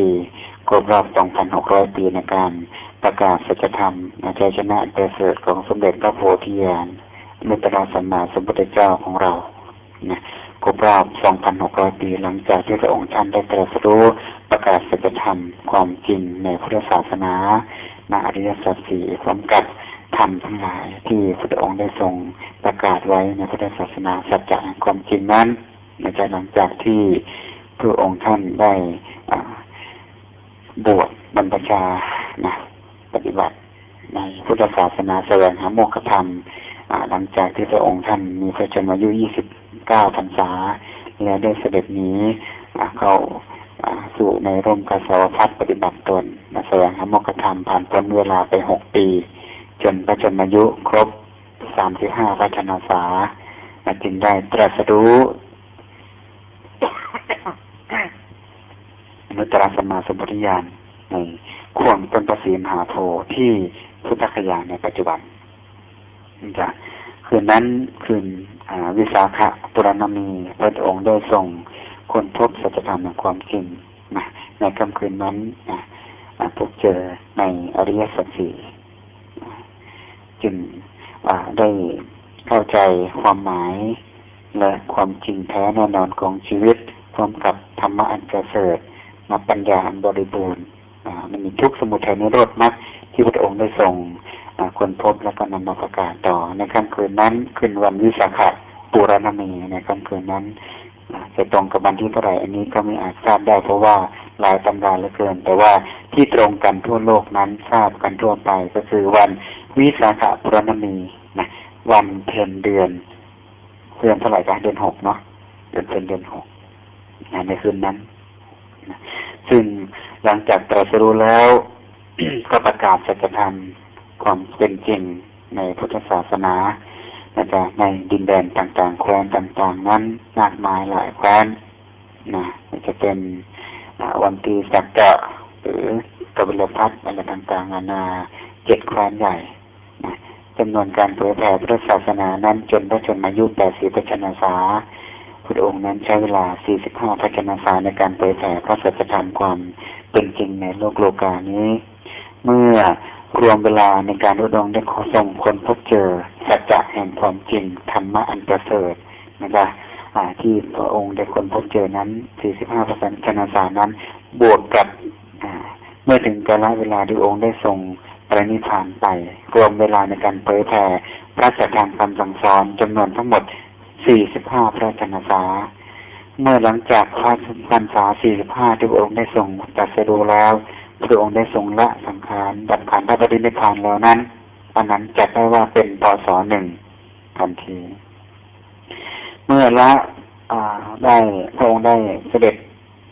ปีครบรอบ 2,600 ปีในการประกาศสัจธรรมอาจารย์ชนะประเสริฐของสมเด็จพระโพธิญาณมุตตะสัมมาสัมพุทธเจ้าของเรานะครบรอบ 2,600 ปีหลังจากที่พระองค์ท่านได้ตรัสรู้ประกาศสัจธรรมความจริงในพุทธศาสนาในอริยสัจสี่พร้อมกับธรรมทั้งหลายที่พระองค์ได้ทรงประกาศไว้ในพุทธศาสนาสัจจะความจริงนั้นในใจหลังจากที่พระองค์ท่านได้ บวชบรรพชานะปฏิบัติในพุทธศาสนาแสวงหาโมกขธรรมหลังจากที่พระองค์ท่านมีพระชนมายุ 29 พรรษา แล้วได้เสด็จนี้เข้าสู่ในร่มกสวพัฒปฏิบัติตนมาแสวงหาโมกขธรรมผ่านพ้นเวลาไปหกปี จนพระชนมายุครบสามสิบห้าพระชนษาจึงได้ตรัสรู้ นุตตรสมาสมุทยานในข่วงต้นประสีมหาโพที่พุทธคยาในปัจจุบันจะคืนนั้นคืนวิสาขะปุรณมีพระองค์ได้ทรงคนพบสัจธรรมในความจริงนะในค่ำคืนนั้นนะพบเจอในอริยสัจสี่จึงได้เข้าใจความหมาย และความจริงแท้แน่นอนของชีวิตพร้อมกับธรรมะอันเกษตร มาปัญญาอันบริบูรณ์มันมีทุกสมุทัยนิโรธมรรคที่พระองค์ได้ทรงคนพบแล้วก็นำมาประกาศต่อในค่ำคืนนั้นคืนวันวิสาขะปุรณมีในค่ำคืนนั้นจะตรงกับวันที่เท่าไหร่อันนี้ก็ไม่อาจทราบได้เพราะว่าหลายตำราเหลือเกิน แต่ว่าที่ตรงกันทั่วโลกนั้นทราบกันทั่วไปก็คือวันวิสาขะปุรณมีนะวันเพ็ญเดือนเดือนเท่าไหร่กันเดือนหกเนาะเดือนเพ็ญเดือนหกในคืนนั้น ซึ่งหลังจากตรัสรู้แล้ว ก็ประกาศสัจธรรมความเป็นจริงในพุทธศาสนานะจ๊ะในดินแดนต่างๆ แคว้นต่าง ๆ นั้นมากมายหลายแคว้นนะจะเป็นวันตีสักกะหรือกบิลพัทอะไรต่างๆนานาเจ็ดแคว้นใหญ่นะจำนวนการเผยแผ่พุทธศาสนานั้นจนพระชนมายุแปดสิบพระชนษา พระองค์นั้นใช้เวลา 45 พระชนษาในการเผยแผ่พระสัจธรรมความเป็นจริงในโลกโลกานี้ เมื่อรวมเวลาในการรุดงได้ขอส่งคนพบเจอสัจจะแห่งความจริงธรรมะอันประเสริฐนะคะที่พระองค์ได้คนพบเจอนั้น 45เปอร์เซ็นต์ชนสานั้นบวกกับเมื่อถึงกาลเวลาที่องค์ได้ทรงปรินิพานไป รวมเวลาในการเผยแผ่พระสัจธรรมคำสั่งสอนจำนวนทั้งหมด 45พระชนสาเมื่อหลังจากพระพรรษา45ที่พระองค์ได้ทรงตัดสรู้แล้วพระองค์ได้ทรงละสังขารดับขันพระปฏินิพานแล้วนั้นอันนั้นจัดได้ว่าเป็นปศหนึ่งทันที เมื่อละได้พระองค์ได้เสด็จ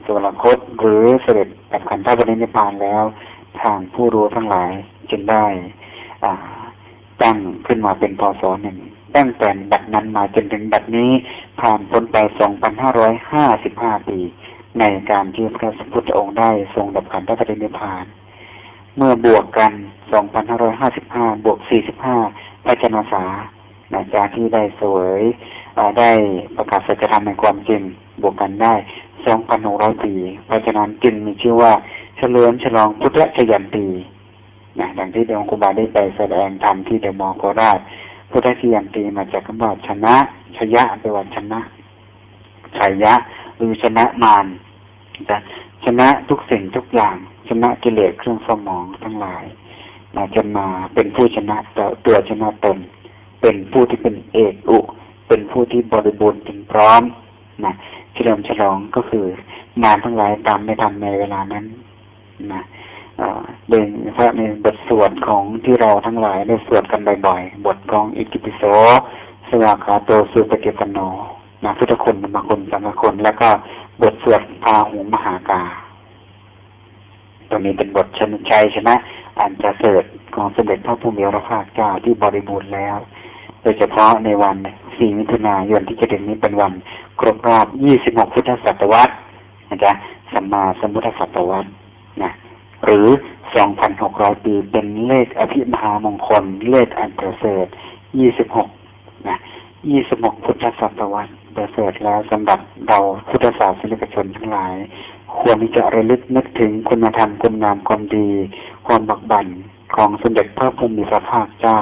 สุวรรคตหรือเสด็จดับขันพระปฏินิพานแล้ว ทางผู้รู้ทั้งหลายจึงได้ตั้งขึ้นมาเป็นพศหนึ่ง ตั้งแต่บัดนั้นมาจนถึงบัดนี้ผ่านพ้นไปสองพันห้าร้อยห้าสิบห้าปี ในการที่พระสมพุทธองค์ได้ทรงดับขันพระปฏินิพาน เมื่อบวกกัน 2,555 บวก 45 พระชนษาอาจารย์ที่ได้สวยได้ประกาศสัจธรรมในความจริง บวกกันได้ 2,600 ปี เพราะฉะนั้นจึงมีชื่อว่าเฉลิมฉลองพุทธชยันตีนะดังที่เดวงคุบาได้ไปแสดงธรรมที่เดมอโคราช พุทธชยันตีมาจากคำว่าชนะชยะแปลว่าชนะชัยยะหรือชนะมารจะชนะทุกสิ่งทุกอย่าง ชนะกิเลสเครื่องสมองทั้งหลายนะจะมาเป็นผู้ชนะต่อตัวชนะตน เป็นผู้ที่เป็นเอกอุ เป็นผู้ที่บริบูรณ์ถึงพร้อมนะเฉลิมฉลองก็คือ งานทั้งหลายตามไม่ทำในเวลานั้นนะ เด่นพระในบทสวดของที่เราทั้งหลายได้สวดกันบ่อยๆ บทของอิติปิโสสวากาโตสุปฏิปโนนะพุทธคุณธรคุณสังฆคุณ แล้วก็บทสวดพาหุมหากาตรงนี้เป็นบทชนชัยใช่ไหมอันจะเสด็จของเสด็จพระผู้มีพระภาคเจ้าที่บริบูรณ์แล้ว โดยเฉพาะในวันสี่มิถุนายนที่จะถึงนี้เป็นวันครบรอบยี่สิบหกพุทธศตวรรษนะจ๊ะสัมมาสัมพุทธศตวรรษนะ หรือสองพันหกร้อยปีเป็นเลขอภิมหามงคล เลขอันประเสริฐยี่สิบหกนะยี่สิบหกพุทธศตวรรษประเสริฐแล้วสำหรับเราพุทธศาสนิกชนทั้งหลาย ควรที่จะระลึกนึกถึงคุณธรรมคุณงามความดี ความบักบั่นของสมเด็จพระพุทธมีพระภาคเจ้า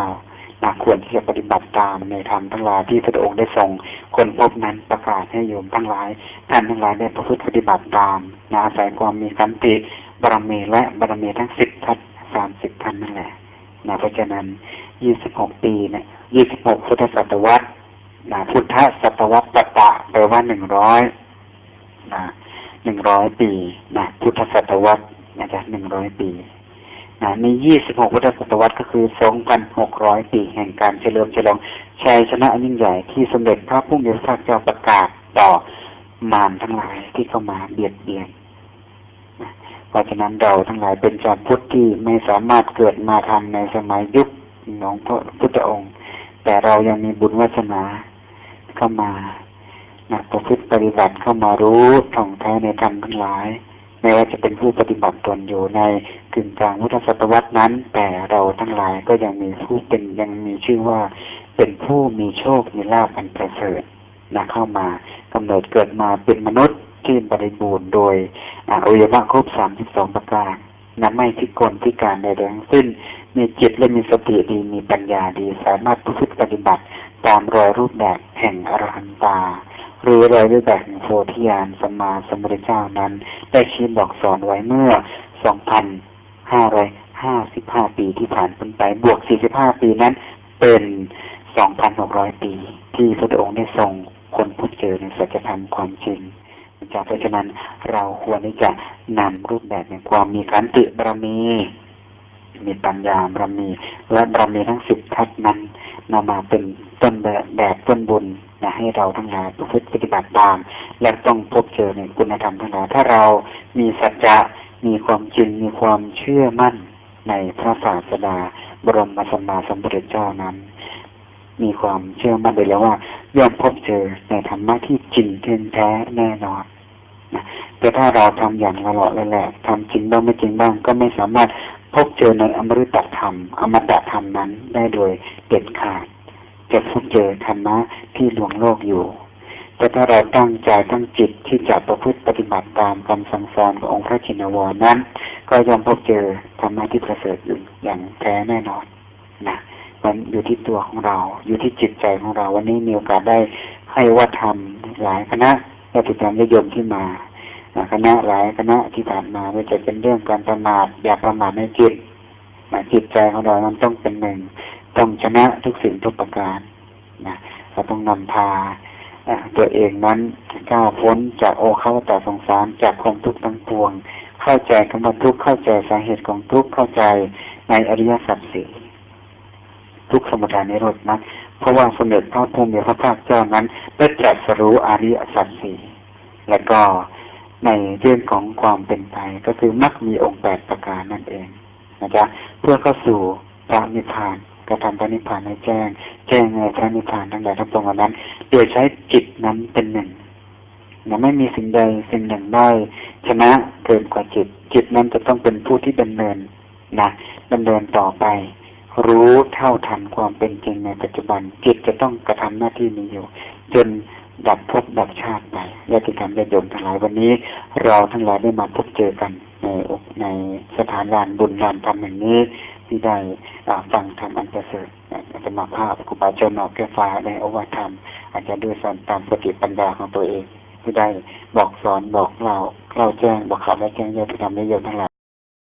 นะควรที่จะปฏิบัติตามในธรรมทั้งหลายที่พระองค์ได้ทรงคนพบนั้นประกาศให้โยมทั้งหลายท่านทั้งหลายได้ประพฤติปฏิบัติตามนะอาศัยความมีขันติ บารมีและบารมีทั้งสิบทัศสามสิบทันนั่นแหละนะเพราะฉะนั้นยี่สิบหกปีเนี่ยยี่สิบหกพุทธศตวรรษนะพุทธศตวรรษปะตะแปลว่าหนึ่งร้อยนะหนึ่งร้อยปีนะพุทธศตวรรษนะจ๊ะหนึ่งร้อยปีนะมียี่สิบหกพุทธศตวรรษก็คือสองพันหกร้อยปี แห่งการเฉลิมฉลองชัยชนะอันยิ่งใหญ่ที่สมเด็จพระผู้มีพระภาคเจ้าประกาศต่อมารทั้งหลายที่เข้ามาเบียดเบียน ราะฉะนั้นเราทั้งหลายเป็นชาวพุทธที่ไม่สามารถเกิดมาทันในสมัยยุคของพระพุทธองค์ แต่เรายังมีบุญวาสนาเข้ามานะประพฤติปฏิบัติเข้ามารู้ท่องแท้ในธรรมทั้งหลายไม่ว่าจะเป็นผู้ปฏิบัติตนอยู่ในกึ่งกลางพุทธศตวรรษนั้น แต่เราทั้งหลายก็ยังมีผู้เป็นยังมีชื่อว่า เป็นผู้มีโชคมีลาภอันประเสริฐนะเข้ามากำเนิดเกิดมาเป็นมนุษย์ ที่บริบูรณ์โดยอาวัยวะครบสามสิบสองประการนะไม่พิกลพิการใดๆทั้งสิ้น มีจิตและมีสติดีมีปัญญาดี สามารถพฤติปฏิบัติ ตามรอยรูปแบบแห่งอรหันตา หรือรอยรูปแบบแห่งโพธิญาณสมมาสัมพุทธเจ้านั้น ได้ชี้บอกสอนไว้เมื่อ2,555ปีที่ผ่านพ้นไปบวก45ปีนั้นเป็น2,600ปี ที่พระองค์ได้ทรงคนพบเจอในสัจธรรมความจริง จากเพราะฉะนั้นเราควรที่จะนำรูปแบบแห่งความมีขันติบารมีมีปัญญาบารมี และบารมีทั้งสิบทัศนั้นนำมาเป็นต้นแบบแบบต้นบุญนะให้เราทั้งหลายประพฤติปฏิบัติตาม และต้องพบเจอในคุณธรรมทั้งหลายถ้าเรามีสัจจะมีความจริงมีความเชื่อมั่นในพระศาสดา บรมสัมมาสัมพุทธเจ้านั้น มีความเชื่อมั่นเลยแล้วว่าย่อมพบเจอในธรรมะที่จริงเที่ยงแท้แน่นอน แต่ถ้าเราทำอย่างละเลาะละแหละทำจริงบ้างไม่จริงบ้าง ก็ไม่สามารถพบเจอในอมฤตธรรม อมตะธรรมนั้นได้โดยเด็ดขาดจะพบเจอธรรมะที่หลวงโลกอยู่ แต่ถ้าเราตั้งใจตั้งจิตที่จะประพฤติปฏิบัติตามคำสั่งสอนขององค์พระชินวรนั้น ก็ยอมพบเจอธรรมะที่ประเสริฐอยู่อย่างแท้แน่นอนนะมันอยู่ที่ตัวของเรา อยู่ที่จิตใจของเรา วันนี้มีโอกาสได้ให้ว่าทำหลายคณะ และติดตามนิยมที่มาคณะหลายคณะที่ผ่านมาไม่ว่าจะเป็นเรื่องการประมาทอย่าประมาทในจิตนะจิตใจของเรามันต้องเป็นหนึ่งต้องชนะทุกสิ่งทุกประการนะเราต้องนำพาตัวเองนั้นก้าวพ้นจากโอเข้าแต่สงสารจากความทุกข์ทั้งปวง เข้าใจคำว่าทุกข์เข้าใจสาเหตุของทุกข์เข้าใจในอริยสัจสี่ทุกสมุทัยนิโรธนะ เพราะว่าสมเด็จพระพุทธพระภาคเจ้านั้นได้ตรัสรู้อริยสัจสี่และก็ในเรื่องของความเป็นไปก็คือมักมีองค์แปดประการนั่นเองนะจ๊ะเพื่อเข้าสู่พระนิพพานกระทำพระนิพพานให้แจ้ง แจ้งในพระนิพพานทั้งหลายทั้งปวงนั้น โดยใช้จิตนั้นเป็นหนึ่งนะไม่มีสิ่งใดสิ่งหนึ่งได้ชนะเกินกว่าจิต จิตนั้นจะต้องเป็นผู้ที่ดำเนินนะดำเนินต่อไป รู้เท่าทันความเป็นจริงในปัจจุบัน จิตจะต้องกระทำหน้าที่นี้อยู่ จนดับภพดับชาติไปญาติธรรมญาติโยมทั้งหลายวันนี้ เราทั้งหลายได้มาพบเจอกันในในสถานลานบุญลานธรรมแห่งนี้ที่ได้ฟังธรรมอันประเสริฐอาจะมาภาพครูบาเจ้าหนอกแก้ฟ้าในอวาทธรรม อาจจะด้วยสอนตามสติปัญญาของตัวเองที่ได้บอกสอนบอกเล่าเล่าแจ้งบอกข่าวและแจ้งญาติธรรมญาติโยมทั้งหลาย